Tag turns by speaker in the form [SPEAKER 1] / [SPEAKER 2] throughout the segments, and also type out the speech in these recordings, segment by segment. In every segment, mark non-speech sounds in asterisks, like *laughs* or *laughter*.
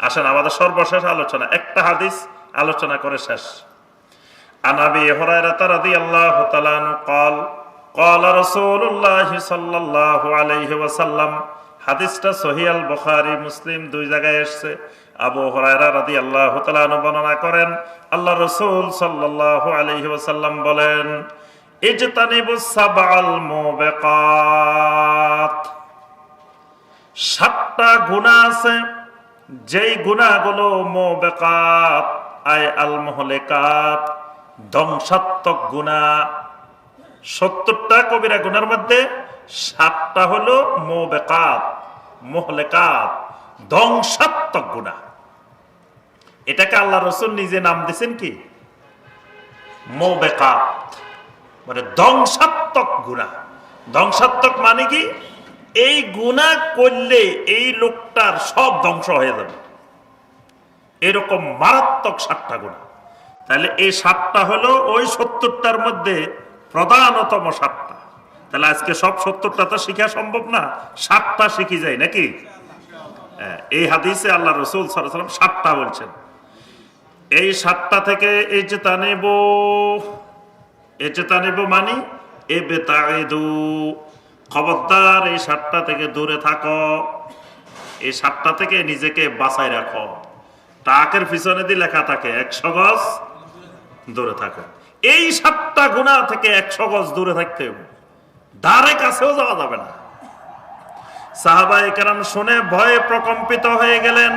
[SPEAKER 1] আসেন আমাদের সর্বশেষ আলোচনা একটা হাদিস আলোচনা করে শেষ আনাবি হরাইরাতা রাদিয়াল্লাহু তাআলা আনহু قال قال رسول الله صلى الله عليه وسلم হাদিসটা সহিহ আল বুখারী মুসলিম দুই জায়গায় এসেছে আবু হুরায়রা রাদিয়াল্লাহু তাআলা আনহু বর্ণনা করেন আল্লাহ রাসূল সাল্লাল্লাহু আলাইহি ওয়াসাল্লাম বলেন ইজতানিবুস সাবআল মুবিকাত সাতটা গুণা আছে যেই গুণাগুলো মোবেকাত আয় আল মহলেকাত ধ্বংসাত্মক গুণা, সত্তরটা কবিরা গুণার মধ্যে সাতটা হলো মোবেকাত মহলেকাত ধ্বংসাত্মক গুণা। এটাকে আল্লাহ রসুল নিজে নাম দিছেন কি? মোবেকাত মানে ধ্বংসাত্মক গুণা। ধ্বংসাত্মক মানে কি? এই গুণা করলে এই লোকটার সব ধ্বংস হয়ে যাবে। এরকম মারাত্মক সাতটা গুণা। তাহলে এই সাতটা হলো ওই সত্তরটার মধ্যে প্রধানতম সাতটা। তাহলে আজকে সব সত্তরটা তো শিখা সম্ভব না সাতটা শিখি যায় নাকি? হ্যাঁ, এই হাদিসে আল্লাহ রসুল সাল্লাম সাতটা বলছেন। এই সাতটা থেকে এই যে তা নেব এই যে তা নেব মানি এ বেতায়েদু খবরদার, এই সাতটা থেকে দূরে থাকো। এই সাতটা থেকে নিজেকে বাঁচাই রাখো। টাকের পিছনে দিয়ে লেখা থাকে, একশো গজ দূরে থাকো। এই সাতটা গুণা থেকে একশো গজ দূরে থাকতে দ্বারে কাছেও যাওয়া যাবে না। সাহাবাই কেরাম শুনে ভয়ে প্রকম্পিত হয়ে গেলেন।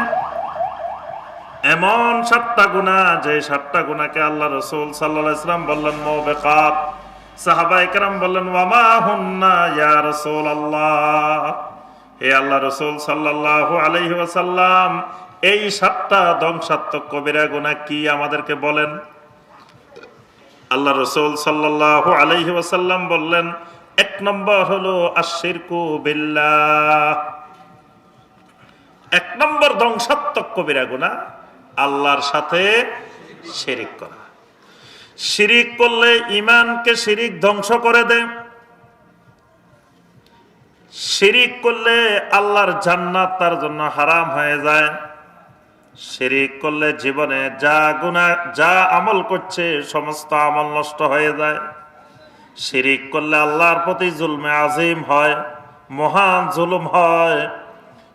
[SPEAKER 1] এমন সাতটা গুণা, যে সাতটা গুণাকে আল্লাহ রসুল সাল্লাহ ইসলাম বললেন মো বেকাত কেরাম বললেন ওয়ামা হুন্না ইয়া আল্লাহ হে আল্লাহ রসুল সাল্লাহ আলহি ওয়াসাল্লাম, এই সাতটা ধ্বংসাত্মক কবিরা কি আমাদেরকে বলেন? আল্লাহ ওয়াসাল্লাম বললেন, এক নম্বর হলো আশিরকু বিল্লাহ। এক নম্বর ধ্বংসাত্মক কবিরা গুণা আল্লাহর সাথে শিরিক করা। শিরিক করলে ইমানকে শিরিক ধ্বংস করে দেয় শিরিক করলে আল্লাহর জান্নাত তার জন্য হারাম হয়ে যায়। শিরিক করলে জীবনে যা গুণা যা আমল করছে, সমস্ত আমল নষ্ট হয়ে যায়। শিরিক করলে আল্লাহর প্রতি জুলমে আজিম হয়, মহান জুলুম হয়।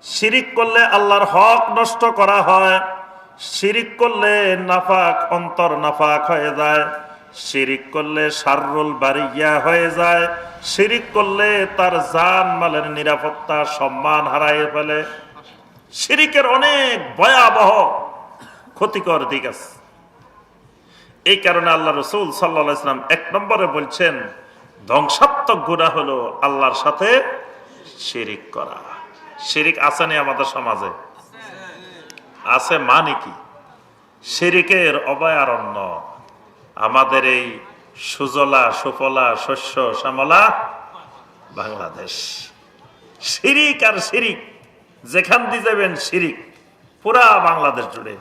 [SPEAKER 1] শিরিক করলে আল্লাহর হক নষ্ট করা হয়। শিরিক করলে নাফাক, অন্তর নাফাক হয়ে যায়। শিরিক করলে সারুল বাড়িয়া হয়ে যায়। শিরিক করলে তার জান মালের নিরাপত্তা, সম্মান হারাই ফেলে। শিরিকের অনেক ভয়াবহ, ক্ষতিকর দিক আছে। এই কারণে আল্লাহ রসুল সাল্লা ইসলাম এক নম্বরে বলছেন, ধ্বংসাত্মক গুণা হলো আল্লাহর সাথে শিরিক করা। শিরিক আসেনি আমাদের সমাজে। আছে মানে কি? শিরিকের অভয়ারণ্য। আমাদের এই সুজলা, সুফলা, শস্য, শ্যামলা, বাংলাদেশ। শিরিক আর শিরিক যেখান দিয়ে যাবেন শিরিক পুরা বাংলাদেশ জুড়ে।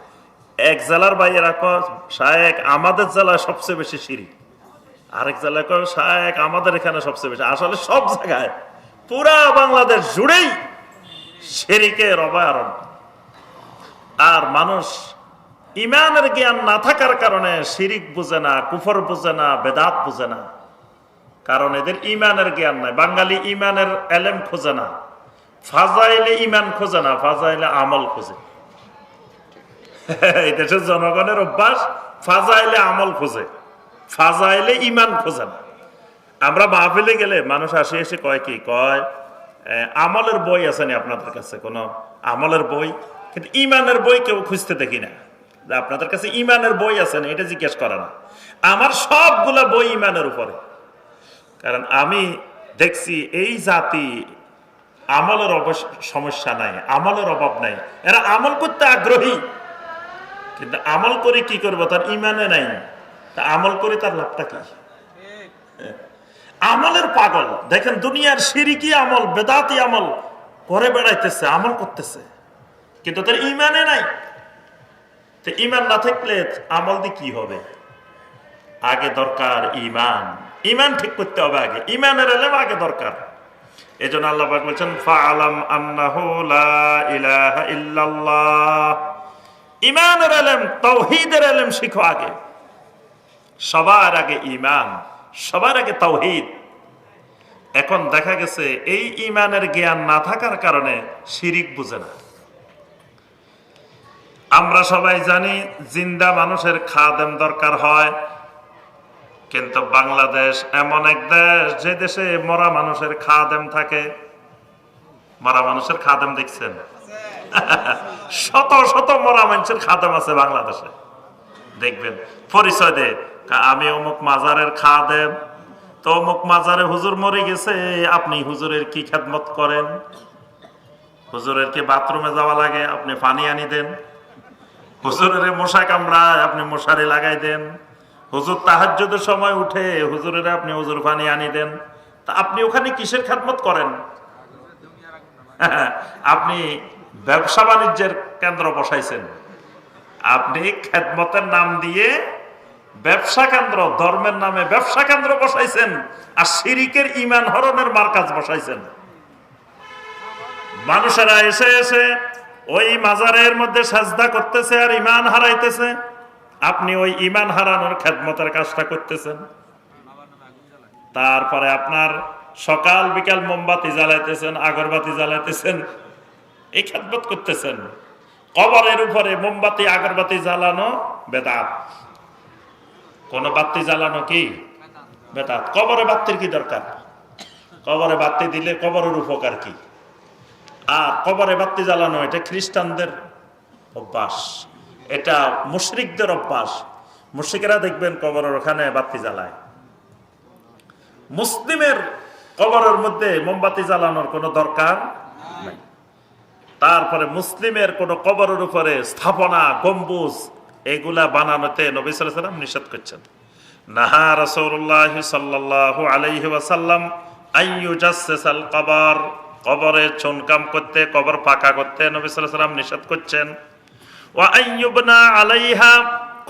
[SPEAKER 1] এক জেলার বাইরে শায়েক, আমাদের জেলায় সবচেয়ে বেশি শিরিক আরেক জেলায় শায়েক, আমাদের এখানে সবচেয়ে বেশি। আসলে সব জায়গায় পুরা বাংলাদেশ জুড়েই শিরিকের অভয়ারণ্য। আর মানুষ ইমানের জ্ঞান না থাকার কারণে শিরিক বুঝে না, কুফর বুঝে না, বেদাত বুঝে না। কারণ এদের ইমানের জ্ঞান নাই। বাঙালি ইমানের এলেম খোঁজে না। ফাজাইলে ইমান খোঁজে না, ফাজাইলে আমল খোঁজে। এই দেশের জনগণের অভ্যাস, ফাজাইলে আমল খোঁজে। ফাজাইলে ইমান খোঁজে না। আমরা মাহফিলে গেলে মানুষ আসে, এসে কয় কি? কয় আমলের বই আছে নি আপনাদের কাছে? কোনো আমলের বই? কিন্তু ইমানের বই কেউ খুঁজতে দেখি না। আপনাদের কাছে ইমানের বই আছে না, এটা জিজ্ঞেস করে না। আমার সবগুলা বই ইমানের উপরে। কারণ আমি দেখছি এই জাতি আমলের সমস্যা নাই, আমলের অভাব নাই। এরা আমল করতে আগ্রহী। কিন্তু আমল করে কি করব? তার ইমানে নাই। তা আমল করে তার লাভটা কি? আমলের পাগল। দেখেন দুনিয়ার সিরিকি আমল, বেদাতি আমল করে বেড়াইতেছে, আমল করতেছে। কিন্তু তার ইমানে নাই। তো ইমান না থাকলে আমল দিয়ে কি হবে? আগে দরকার ইমান ইমান ঠিক করতে হবে আগে। ইমানের এলেম আগে দরকার। এই জন্য আল্লাহ বলছেন ইল্লাল্লাহ। ইমানের এলেম তৌহিদের এলেম শিখো আগে। সবার আগে ইমান সবার আগে তৌহিদ এখন দেখা গেছে, এই ইমানের জ্ঞান না থাকার কারণে শিরিক বুঝে না। আমরা সবাই জানি জিন্দা মানুষের খাদেম দরকার হয়। কিন্তু বাংলাদেশ এমন এক দেশ, যে দেশে মরা মানুষের খাদেম থাকে। মরা মানুষের খাদেম দেখছেন? *laughs* শত শত মরা মানুষের খাদেম আছে বাংলাদেশে। দেখবেন, পরিচয় দে আমি অমুক মাজারের খাদেম, তো অমুক মাজারে হুজুর মরে গেছে, আপনি হুজুরের কি খেদমত করেন? হুজুরের কি বাথরুমে যাওয়া লাগে? আপনি পানি আনি দেন। হুজুরের মশা কামড়ায়, আপনি মশারি লাগাই দেন। হুজুর তাহাজ্জুদের সময় উঠে হুজুরের আপনি হুজুর পানি আনি দেন। তা আপনি ওখানে কিসের খেদমত করেন? *laughs* আপনি ব্যবসা বাণিজ্যের কেন্দ্র বসাইছেন। আপনি খেদমতের নাম দিয়ে ব্যবসা কেন্দ্র, ধর্মের নামে ব্যবসা কেন্দ্র বসাইছেন আর সিরিকের ইমান হরণের মার্কাজ বসাইছেন। মানুষেরা এসে এসে ওই মাজারের মধ্যে সাজদা করতেছে আর ইমান হারাইতেছে। আপনি ওই ইমান হারানোর খেদমতের কাজটা করতেছেন। তারপরে আপনার সকাল বিকাল মোমবাতি জ্বালাইতেছেন, আগরবাতি জ্বালাইতেছেন, এই খেদমত করতেছেন। কবরের উপরে মোমবাতি, আগরবাতি জ্বালানো বেদাত। কোন বাতি জ্বালানো কি? বেদাত। কবরে বাতির কি দরকার? কবরে বাতি দিলে কবরের উপকার কি? আর কবরে বাতি জ্বালানো, এটা খ্রিস্টানদের অভ্যাস। এটা মুশরিকদের অভ্যাস। মুশরিকেরা দেখবেন কবরের ওখানে বাতি জ্বালায়। মুসলিমের কবরের মধ্যে মোমবাতি জ্বালানোর কোনো দরকার নাই। তারপরে মুসলিমের কোন কবরের উপরে স্থাপনা, গম্বুজ, এগুলা বানানোতে নবী ওয়াসাল্লাম নিষেধ করছেন। নাহা রাসূলুল্লাহ সাল্লাল্লাহু আলাইহি ওয়াসাল্লাম আইয়ুজাসসাল কবর। কবরে চুনকাম করতে, কবর পাকা করতে নবী ওয়াসাল্লাম নিষেধ করছেন। ওয়া আলাইহা,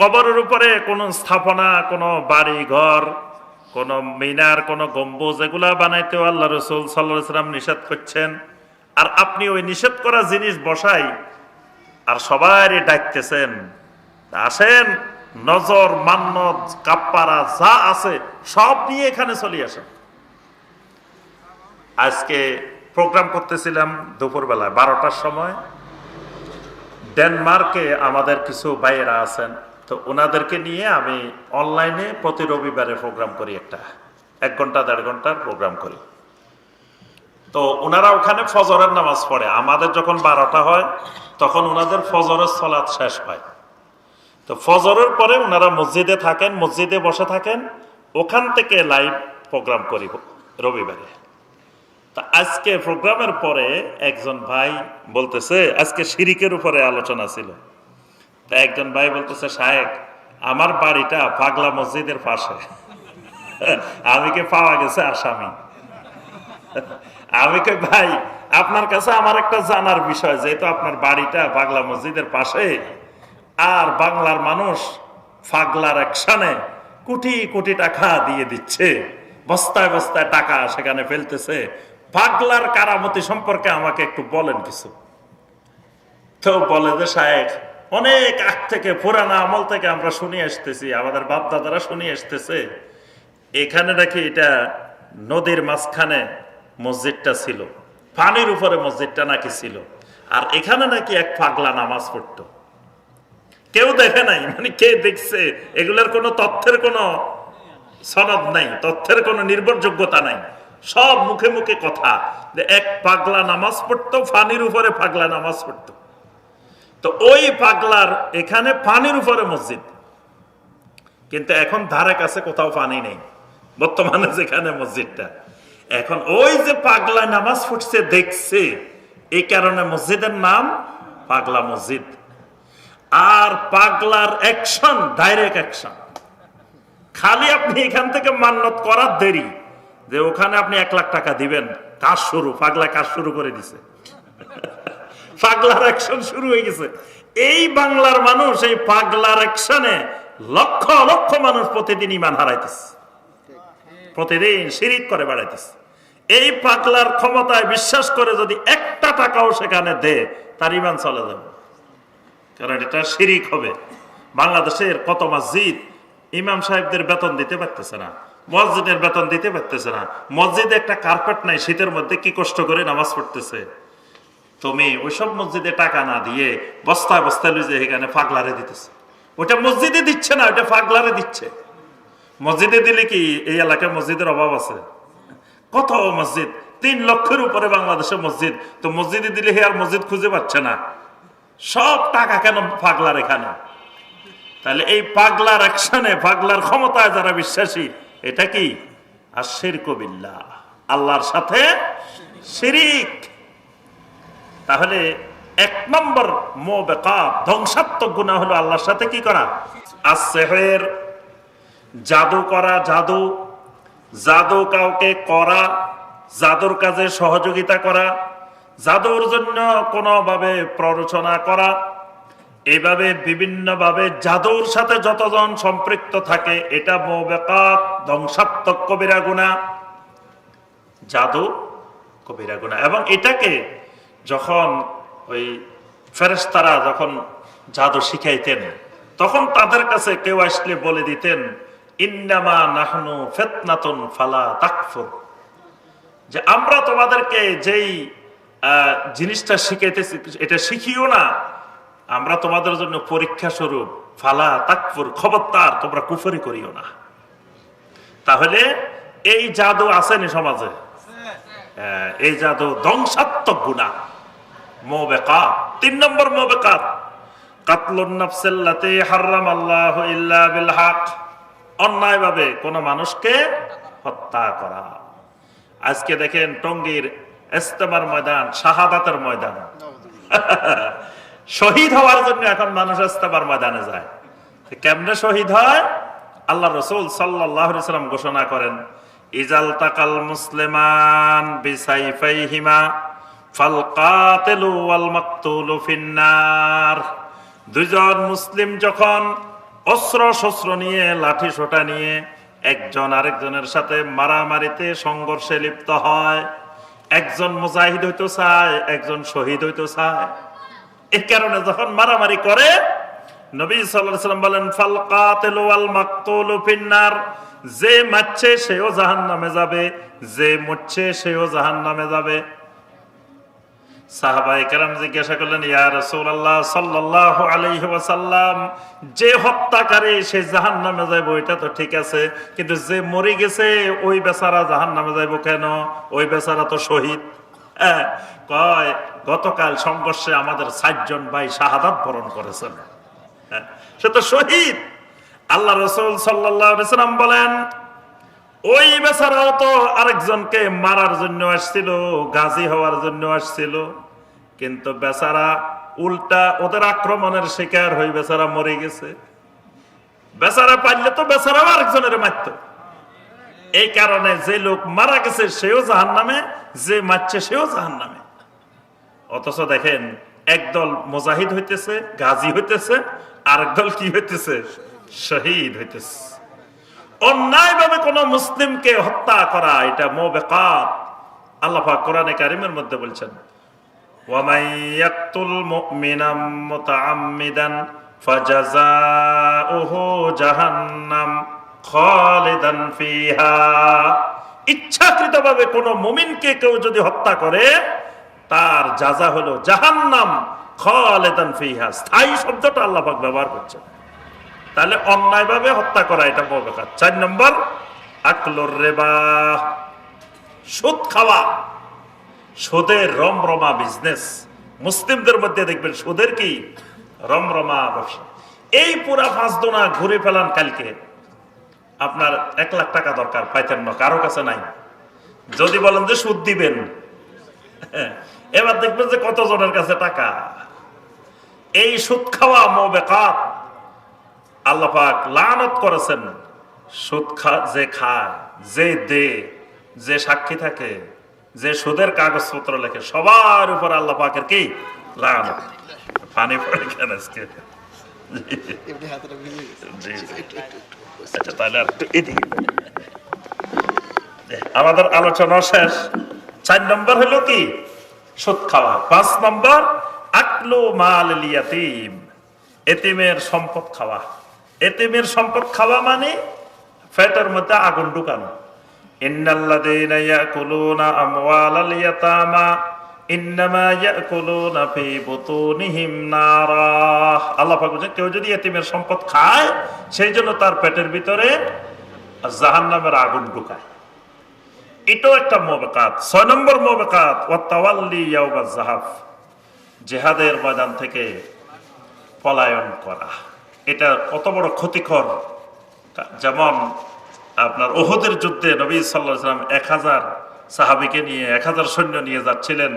[SPEAKER 1] কবরের উপরে কোন স্থাপনা, কোন বাড়ি ঘর কোন মিনার, কোন গম্বুজ, এগুলা বানাইতেও আল্লাহ রসুল সাল্লাহ সাল্লাম নিষেধ করছেন। আর আপনি ওই নিষেধ করা জিনিস বসাই, আর সবাই ডাকতেছেন, আসেন, নজর, মান্নত, কাপ্পারা, যা আছে, সব নিয়ে এখানে চলে আসেন। আজকে প্রোগ্রাম করতেছিলাম দুপুরবেলায়, বারোটার সময়। ডেনমার্কে আমাদের কিছু বাইরা আছেন, তো ওনাদেরকে নিয়ে আমি অনলাইনে প্রতি রবিবারে প্রোগ্রাম করি একটা, এক ঘণ্টা, দেড় ঘণ্টার প্রোগ্রাম করি। তো ওনারা ওখানে ফজরের নামাজ পড়ে। আমাদের যখন বারোটা হয়, তখন ওনাদের ফজরের সলাৎ শেষ হয়। তো ফজরের পরে ওনারা মসজিদে থাকেন, মসজিদে বসে থাকেন, ওখান থেকে লাইভ প্রোগ্রাম করি রবিবারে। তা আজকে প্রোগ্রামের পরে একজন ভাই বলতেছে, আজকে শিরিকের উপরে আলোচনা ছিল। তা একজন ভাই বলতেছে সাহেব আমার বাড়িটা পাগলা মসজিদের পাশে। আমি কে পাওয়া গেছে আসামি? আমি কে ভাই, আপনার কাছে আমার একটা জানার বিষয়, যেহেতু আপনার বাড়িটা পাগলা মসজিদের পাশে, আর বাংলার মানুষ ফাগলার একসানে কোটি কোটি টাকা দিয়ে দিচ্ছে, বস্তায় বস্তায় টাকা সেখানে ফেলতেছে পাগলার কারামতি সম্পর্কে আমাকে একটু বলেন কিছু। তো বলে যে, সাহেব, অনেক আগ থেকে, পুরানা আমল থেকে আমরা শুনে আসতেছি, আমাদের বাপ দাদারা শুনে আসতেছে। এখানে নাকি এটা নদীর মাঝখানে মসজিদটা ছিল, পানির উপরে মসজিদটা নাকি ছিল। আর এখানে নাকি এক পাগলা নামাজ পড়তো। কেউ দেখে নাই? মানে কে দেখছে? এগুলোর কোনো তথ্যের কোনো সনদ নাই, তথ্যের কোনো নির্ভরযোগ্যতা নাই। সব মুখে মুখে কথা। যে এক পাগলা নামাজ পড়তো, ফানির উপরে পাগলা নামাজ পড়তো। তো ওই পাগলার এখানে পানির উপরে মসজিদ। কিন্তু এখন ধারে কাছে কোথাও পানি নেই। বর্তমানে যেখানে মসজিদটা। এখন ওই যে পাগলা নামাজ পড়ছে, দেখছে, এই কারণে মসজিদের নাম পাগলা মসজিদ। আর পাগলার অ্যাকশন ডাইরেক্ট অ্যাকশন খালি আপনি এখান থেকে মান্যত করার দেরি। যে ওখানে আপনি এক লাখ টাকা দিবেন, কাজ শুরু, পাগলা কাজ শুরু করে দিছে। *laughs* পাগলার অ্যাকশন শুরু হয়ে গেছে। এই বাংলার মানুষ, এই পাগলার অ্যাকশনে লক্ষ লক্ষ মানুষ প্রতিদিন ইমান হারাইতেছে। প্রতিদিন শিরিক করে বেড়াইতেছে। এই পাগলার ক্ষমতায় বিশ্বাস করে যদি একটা টাকাও সেখানে দে, তার ইমান চলে যাবে। কারণ এটা শিরিক হবে। বাংলাদেশের কত মসজিদ ইমাম সাহেবদের বেতন দিতে পারতেছে না। মসজিদের বেতন দিতে পারতেছে না। মসজিদে একটা কার্পেট নাই, শীতের মধ্যে কি কষ্ট করে নামাজ পড়তেছে? তুমি ওইসব মসজিদে টাকা না দিয়ে বস্তায় বস্তায় লুজে এখানে ফাগলারে দিতেছে। ওটা মসজিদে দিচ্ছে না ওটা ফাগলারে দিচ্ছে। মসজিদে দিলে কি এই এলাকায় মসজিদের অভাব আছে? কত মসজিদ? তিন লক্ষের উপরে বাংলাদেশে মসজিদ। তো মসজিদে দিলে হে আর মসজিদ খুঁজে পাচ্ছে না। সব টাকা কেন পাগলার এখানে? তাহলে এই পাগলার অ্যাকশনে পাগলার ক্ষমতায় যারা বিশ্বাসী এটা কি? আর কবিল্লা আল্লাহর সাথে শিরিক। তাহলে এক নম্বর ধ্বংসাত্মক গুণা হলো আল্লাহর সাথে কি করা? আর সেহের জাদু করা জাদু। জাদু কাউকে করা, জাদুর কাজে সহযোগিতা করা, জাদুর জন্য কোনোভাবে প্ররোচনা করা এইভাবে বিভিন্নভাবে জাদুর সাথে যতজন সম্পৃক্ত থাকে, এটা মোবেকাত, ধ্বংসাত্মক কবিরা গুণা। জাদু কবিরা গুণা। এবং এটাকে যখন ওই ফেরেস্তারা যখন জাদু শিখাইতেন, তখন তাদের কাছে কেউ আসলে বলে দিতেন, ইন্নামা নাহনু ফেতনাতুন ফালা তাকফুর। যে আমরা তোমাদেরকে যেই জিনিসটা শিখাইতেছি, এটা শিখিও না আমরা তোমাদের জন্য পরীক্ষা স্বরূপ ফালা তাকফুর খবরদার তোমরা কুফরি করিও না। তাহলে এই জাদু আসেনি সমাজে? আহ, এই জাদু ধ্বংসাত্মক গুণা। তিন নম্বর মানুষকে হত্যা করা। আজকে দেখেন টঙ্গীর ইস্তেমার ময়দান শাহাদাতের ময়দান। *laughs* শহীদ হওয়ার জন্য এখন মানুষ ইস্তেমার ময়দানে যায়। কেমনে শহীদ হয়? আল্লাহ রসুল সাল্লাম ঘোষণা করেন, ইজাল তাকাল মুসলিমান বিসাইফাইহিমা ফাল কাতিলু ওয়াল মাকতুলু ফিন্নার। দুজন মুসলিম যখন অস্ত্র শস্ত্র নিয়ে, লাঠি সোটা নিয়ে একজন আরেকজনের সাথে মারামারিতে সংঘর্ষে লিপ্ত হয়, একজন মুজাহিদ হইতো চায়, একজন শহীদ হইতো চায়। এই কারণে যখন মারামারি করে নবী সাল্লাম বলেন ফাল কাতিলু ওয়াল ফিন্নার যে মারছে সেও জাহান্নামে যাবে যে মরছে সেও জাহান্নামে যাবে। সাহাবাই কেরাম জিজ্ঞাসা করলেন যে সে ঠিক আছে কিন্তু যে গেছে ওই বেচারা জাহান্নামে যাইবো কেন? ওই বেচারা তো শহীদ। হ্যাঁ, কয় গতকাল সংঘর্ষে আমাদের ষাটজন ভাই শাহাদাত বরণ করেছেন। হ্যাঁ, সে তো শহীদ। আল্লাহ রসুল সাল্লাম বলেন ওই বেচারাও তো আরেকজনকে মারার জন্য আসছিল গাজী হওয়ার জন্য আসছিল কিন্তু বেচারা উল্টা ওদের আক্রমণের শিকার হয়ে বেচারা মরে গেছে। বেচারা পারলে তো বেচারাও আরেকজনের মারত। এই কারণে যে লোক মারা গেছে সেও জাহান নামে যে মারছে সেও জাহান নামে অথচ দেখেন একদল মুজাহিদ হইতেছে গাজী হইতেছে আরেক দল কি হইতেছে শহীদ হইতেছে অন্যায়ভাবে কোন মুসলিমকে হত্যা করা এটা মোবেকাত আল্লাহ পাক কোরআনে কারিমের মধ্যে বলছেন ومن يقتل مؤمنا متعمدا فجزاؤه جهنم خالدا فيها ইচ্ছাকৃতভাবে কোন মুমিনকে কেউ যদি হত্যা করে তার যাজা হলো জাহান্নাম খালেদান ফিহা। স্থায়ী শব্দটা আল্লাহ পাক ব্যবহার করছেন। তাহলে অন্যায়ভাবে হত্যা করা এটা বকাত চার নম্বর, আকলোর রেবা। সুদ খাওয়া, সুদের রমরমা বিজনেস মুসলিমদের মধ্যে দেখবেন সুদের কি? রমরমা ব্যবসা। এই পুরা পাঁচ দোনা ঘুরে ফেলান কালকে। আপনার এক লাখ টাকা দরকার, পাইতেন না, কারও কাছে নাই। যদি বলেন যে সুদ দিবেন এবার দেখবেন যে কত জনের কাছে টাকা? এই সুদ খাওয়া মোবেকাত। আল্লাহ পাক লানত করেছেন। সুদ খা যে খায় যে দে যে সাক্ষী থাকে যে সুদের কাগজপত্র লেখে সবার উপর আল্লাহ পাকের কি? লানত। পানি পড়ে কেন আজকে? আচ্ছা আমাদের আলোচনা শেষ। চার নম্বর হলো কি? সুদ খাওয়া পাঁচ নম্বর, আকলু মাল এতিমের সম্পদ খাওয়া। এতিমের সম্পদ খাওয়া মানে ফ্যাটের মধ্যে আগুন ঢুকানো। কেউ যদি এতিমের সম্পদ খায়, সেই জন্য তার পেটের ভিতরে জাহান্নামের আগুন ঢুকায়। এটাও একটা মোবেকাত ছয় নম্বর মোবেকাত তাওয়াল্লি ইয়াউবা জাহাফ জেহাদের ময়দান থেকে পলায়ন করা। এটা কত বড় ক্ষতিকর। যেমন আপনার ওহদের যুদ্ধে নবী সাল্লাহ সাল্লাম এক হাজার সাহাবিকে নিয়ে, এক হাজার সৈন্য নিয়ে যাচ্ছিলেন।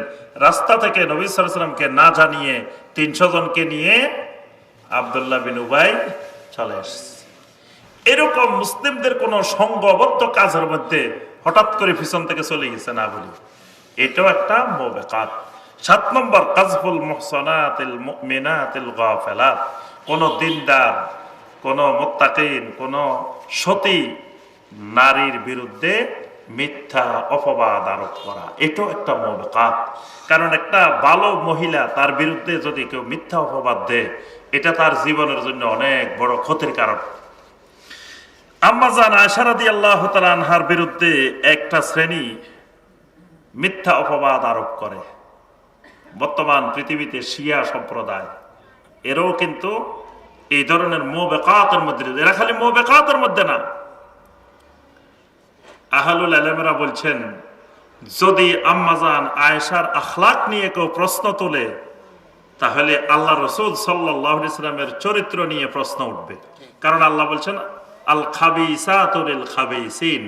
[SPEAKER 1] রাস্তা থেকে নবী সাল্লাহ সাল্লামকে না জানিয়ে তিনশো জনকে নিয়ে আবদুল্লাহ বিন উবাই চলে আসছে। এরকম মুসলিমদের কোন সংঘবদ্ধ কাজের মধ্যে হঠাৎ করে পিছন থেকে চলে গেছে, না বলি। এটাও একটা মোবেকাত। সাত নম্বর, কাজফুল মুহসানাতিল মুমিনাতিল গাফিলাত। কোন দিনদার, কোন মুত্তাকিন, কোন সতী নারীর বিরুদ্ধে মিথ্যা অপবাদ আরোপ করা, এটাও একটা মোবেকাত। কারণ একটা ভালো মহিলা তার বিরুদ্ধে যদি কেউ মিথ্যা অপবাদ দেয়, এটা তার জীবনের জন্য অনেক বড় ক্ষতির কারণ। আম্মাজান আশারাদি আল্লাহ আনহার বিরুদ্ধে একটা শ্রেণি মিথ্যা অপবাদ আরোপ করে। বর্তমান পৃথিবীতে শিয়া সম্প্রদায়, এরও কিন্তু এই ধরনের মো বেকাতের মধ্যে এরা খালি মো বেকাতের মধ্যে না। আহলুল আলমেরা বলছেন, যদি আম্মাজান আয়েশার আখলাক নিয়ে কেউ প্রশ্ন তোলে, তাহলে আল্লাহ রসুল সাল্লাহ ইসলামের চরিত্র নিয়ে প্রশ্ন উঠবে। কারণ আল্লাহ বলছেন আল খাবিসাতুল খাবিসিন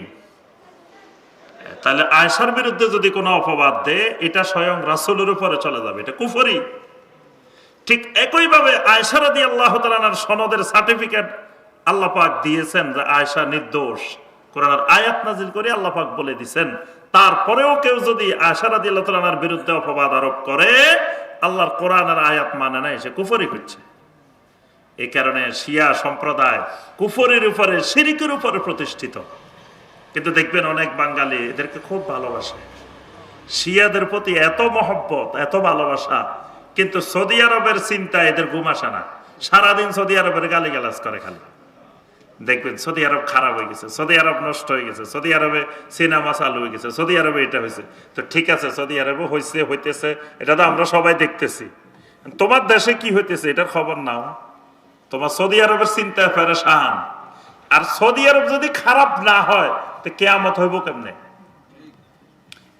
[SPEAKER 1] তাহলে বিরুদ্ধে যদি কোনো অপবাদ দেয়, এটা স্বয়ং উপরে চলে যাবে, এটা কুফরি। ঠিক সনদের সার্টিফিকেট আল্লাহ পাক দিয়েছেন যে আয়সা নির্দোষ। কোরআনের আয়াত নাজিল করে আল্লাহ পাক বলে দিছেন, তারপরেও কেউ যদি আয়সার দিয়ে আল্লাহ বিরুদ্ধে অপবাদ আরোপ করে, আল্লাহর কোরআনের আয়াত মানে না, এসে কুফরি করছে। এই কারণে শিয়া সম্প্রদায় কুফরের উপরে, শিরিকের উপরে প্রতিষ্ঠিত। কিন্তু দেখবেন অনেক বাঙালি এদেরকে খুব ভালোবাসে। শিয়াদের প্রতি এত মহব্বত, এত ভালোবাসা, কিন্তু সৌদি আরবের চিন্তা এদের ঘুম আসে না। সারাদিন সৌদি আরবের গালি গালাজ করে খালি। দেখবেন সৌদি আরব খারাপ হয়ে গেছে, সৌদি আরব নষ্ট হয়ে গেছে, সৌদি আরবে সিনেমা চালু হয়ে গেছে, সৌদি আরবে এটা হয়েছে। তো ঠিক আছে, সৌদি আরবে হয়েছে হইতেছে, এটা তো আমরা সবাই দেখতেছি। তোমার দেশে কি হইতেছে, এটার খবর নাও। তোমার সৌদি আরবের চিন্তা ফেরেশান আর সৌদি আরব যদি খারাপ না হয়, তো কেয়ামত হইব কেমনে?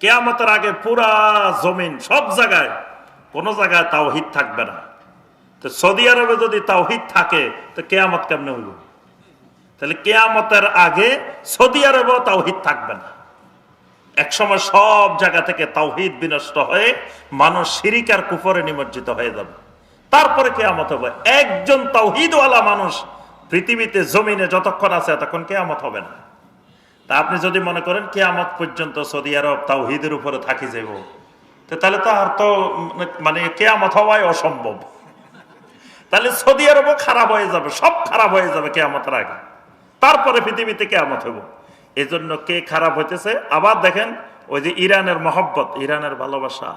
[SPEAKER 1] কেয়ামতের আগে পুরা জমিন সব জায়গায়, কোন জায়গায় তাও তাওহিদ থাকবে না। তো সৌদি আরবে যদি তাও তাওহিদ থাকে, তো কেয়ামত কেমনে হইব? তাহলে কেয়ামতের আগে সৌদি আরবেও তাও তাওহিদ থাকবে না। একসময় সব জায়গা থেকে তাওহিদ বিনষ্ট হয়ে মানুষ শিরিকার কুফরে নিমজ্জিত হয়ে যাবে। তারপরে কেয়ামত হবে। একজন তাওহিদওয়ালা মানুষ পৃথিবীতে, জমিনে যতক্ষণ আছে তখন কেয়ামত হবে না। তা আপনি যদি মনে করেন, কেয়ামত পর্যন্ত সৌদি আরব তাওহিদের উপরে থাকি যাব তাহলে তো আর তো মানে কেয়ামত হওয়াই অসম্ভব। তাহলে সৌদি আরবও খারাপ হয়ে যাবে, সব খারাপ হয়ে যাবে কেয়ামতের আগে। তারপরে পৃথিবীতে কেয়ামত হইব। এই জন্য কে খারাপ হইতেছে? আবার দেখেন, ওই যে ইরানের মহব্বত, ইরানের ভালোবাসা,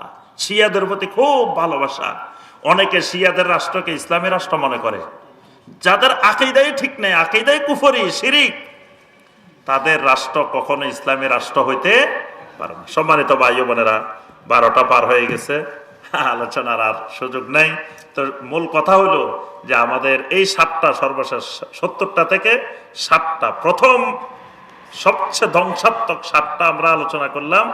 [SPEAKER 1] শিয়াদের প্রতি খুব ভালোবাসা। অনেকে শিয়াদের রাষ্ট্রকে ইসলামী রাষ্ট্র মনে করে। যাদের আকেইদাই ঠিক নেই আকেইদাই কুফরি, শিরিক, তাদের রাষ্ট্র কখনো ইসলামী রাষ্ট্র হইতে পারে না। সম্মানিত ভাই বোনেরা, বারোটা পার হয়ে গেছে, *laughs* আলোচনার আর সুযোগ নেই। তো মূল কথা হলো যে আমাদের এই সাতটা সর্বশেষ, সত্তরটা থেকে সাতটা, প্রথম সবচেয়ে ধ্বংসাত্মক সাতটা আমরা আলোচনা করলাম।